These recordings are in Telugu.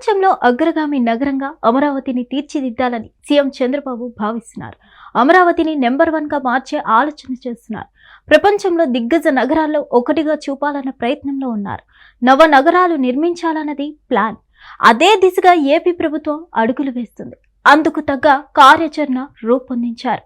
ప్రపంచంలో అగ్రగామి నగరంగా అమరావతిని తీర్చిదిద్దాలని సీఎం చంద్రబాబు భావిస్తున్నారు. అమరావతిని నెంబర్ వన్గా మార్చే ఆలోచన చేస్తున్నారు. ప్రపంచంలో దిగ్గజ నగరాల్లో ఒకటిగా చూపాలన్న ప్రయత్నంలో ఉన్నారు. నవ నగరాలు నిర్మించాలన్నది ప్లాన్. అదే దిశగా ఏపీ ప్రభుత్వం అడుగులు వేస్తుంది. అందుకు తగ్గ కార్యాచరణ రూపొందించారు.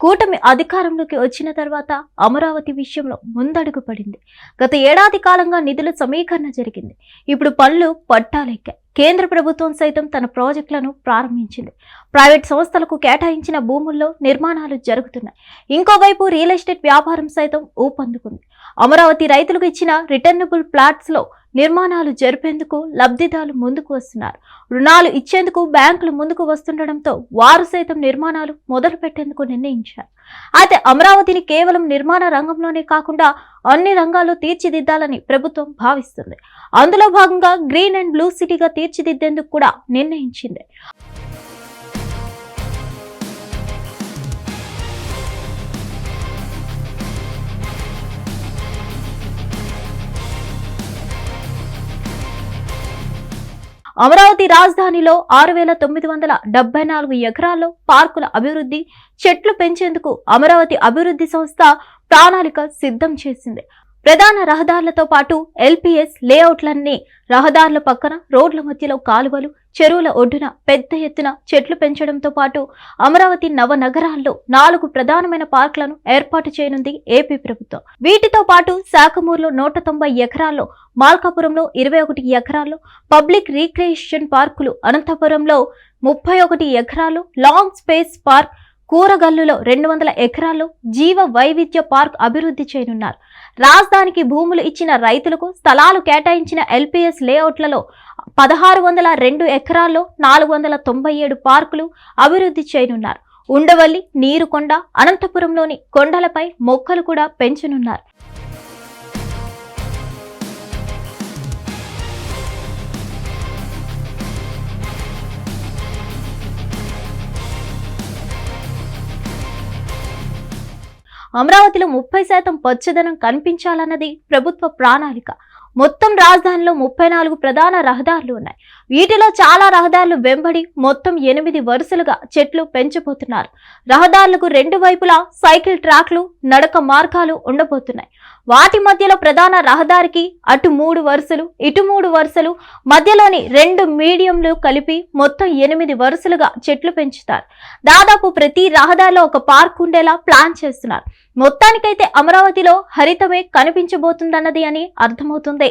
కూటమి అధికారంలోకి వచ్చిన తర్వాత అమరావతి విషయంలో ముందడుగు పడింది. గత ఏడాది కాలంగా నిధుల సమీకరణ జరిగింది. ఇప్పుడు పనులు పట్టాలెక్కాయి. కేంద్ర ప్రభుత్వం సైతం తన ప్రాజెక్టులను ప్రారంభించింది. ప్రైవేట్ సంస్థలకు కేటాయించిన భూముల్లో నిర్మాణాలు జరుగుతున్నాయి. ఇంకోవైపు రియల్ ఎస్టేట్ వ్యాపారం సైతం ఊపందుకుంది. అమరావతి రైతులకు ఇచ్చిన రిటర్నబుల్ ప్లాట్స్లో నిర్మాణాలు జరిపేందుకు లబ్ధిదారులు ముందుకు వస్తున్నారు. రుణాలు ఇచ్చేందుకు బ్యాంకులు ముందుకు వస్తుండటంతో వారు సైతం నిర్మాణాలు మొదలు పెట్టేందుకు నిర్ణయించారు. అయితే అమరావతిని కేవలం నిర్మాణ రంగంలోనే కాకుండా అన్ని రంగాల్లో తీర్చిదిద్దాలని ప్రభుత్వం భావిస్తుంది. అందులో భాగంగా గ్రీన్ అండ్ బ్లూ సిటీగా తీర్చిదిద్దేందుకు కూడా నిర్ణయించింది. అమరావతి రాజధానిలో ఆరు వేల తొమ్మిది వందల డెబ్బై నాలుగు ఎకరాల్లో పార్కుల అభివృద్ధి చెట్లు పెంచేందుకు అమరావతి అభివృద్ధి సంస్థ ప్రణాళిక సిద్ధం చేసింది. ప్రధాన రహదారులతో పాటు ఎల్పిఎస్ లేఅవుట్లన్నీ రహదారుల పక్కన రోడ్ల మధ్యలో కాలువలు చెరువుల ఒడ్డున పెద్ద ఎత్తున చెట్లు పెంచడంతో పాటు అమరావతి నవ నగరాల్లో నాలుగు ప్రధానమైన పార్కులను ఏర్పాటు చేయనుంది ఏపీ ప్రభుత్వం. వీటితో పాటు శాఖమూరులో నూట తొంభై ఎకరాల్లో మాల్కాపురంలో ఇరవై ఒకటి ఎకరాల్లో పబ్లిక్ రీక్రియేషన్ పార్కులు అనంతపురంలో ముప్పై ఒకటి ఎకరాలు లాంగ్ స్పేస్ పార్క్ కూరగల్లులో రెండు వందల ఎకరాల్లో జీవ వైవిధ్య పార్క్ అభివృద్ధి చేయనున్నారు. రాజధానికి భూములు ఇచ్చిన రైతులకు స్థలాలు కేటాయించిన ఎల్పిఎస్ లేఅవుట్లలో పదహారు వందల రెండు ఎకరాల్లో నాలుగు వందల తొంభై ఏడు పార్కులు అభివృద్ధి చేయనున్నారు. ఉండవల్లి నీరుకొండ అనంతపురంలోని కొండలపై మొక్కలు కూడా పెంచనున్నారు. అమరావతిలో ముప్పై శాతం పచ్చదనం కనిపించాలన్నది ప్రభుత్వ ప్రణాళిక. మొత్తం రాజధానిలో ముప్పై నాలుగు ప్రధాన రహదారులు ఉన్నాయి. వీటిలో చాలా రహదారులు వెంబడి మొత్తం ఎనిమిది వరుసలుగా చెట్లు పెంచబోతున్నారు. రహదారులకు రెండు వైపులా సైకిల్ ట్రాక్లు నడక మార్గాలు ఉండబోతున్నాయి. వాటి మధ్యలో ప్రధాన రహదారికి అటు మూడు వరుసలు ఇటు మూడు వరుసలు మధ్యలోని రెండు మీడియంలు కలిపి మొత్తం ఎనిమిది వరుసలుగా చెట్లు పెంచుతారు. దాదాపు ప్రతి రహదారిలో ఒక పార్క్ ఉండేలా ప్లాన్ చేస్తున్నారు. మొత్తానికైతే అమరావతిలో హరితమే కనిపించబోతుందన్నది అని అర్థమవుతుంది.